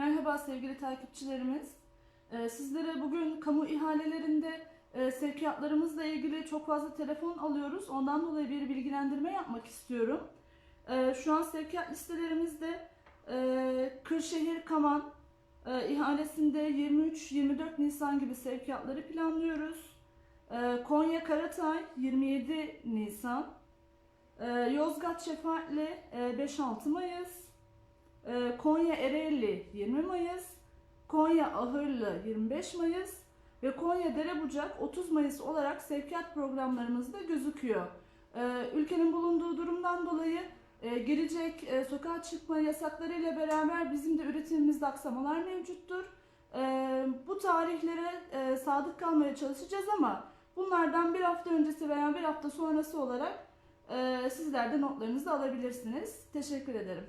Merhaba sevgili takipçilerimiz. Ee, Sizlere bugün kamu ihalelerinde e, sevkiyatlarımızla ilgili çok fazla telefon alıyoruz. Ondan dolayı bir bilgilendirme yapmak istiyorum. Ee, Şu an sevkiyat listelerimizde e, Kırşehir Kaman e, ihalesinde 23-24 Nisan gibi sevkiyatları planlıyoruz. Ee, Konya Karatay 27 Nisan. Yozgat Şefaatli e, 5-6 Mayıs. Ee, Konya Ereğli 20 Mayıs, Konya Ahırlı 25 Mayıs ve Konya Derebucak 30 Mayıs olarak sevkiyat programlarımızda gözüküyor. Ee, Ülkenin bulunduğu durumdan dolayı e, gelecek e, sokağa çıkma yasakları ile beraber bizim de üretimimizde aksamalar mevcuttur. Ee, Bu tarihlere e, sadık kalmaya çalışacağız ama bunlardan bir hafta öncesi veya bir hafta sonrası olarak e, sizler de notlarınızı alabilirsiniz. Teşekkür ederim.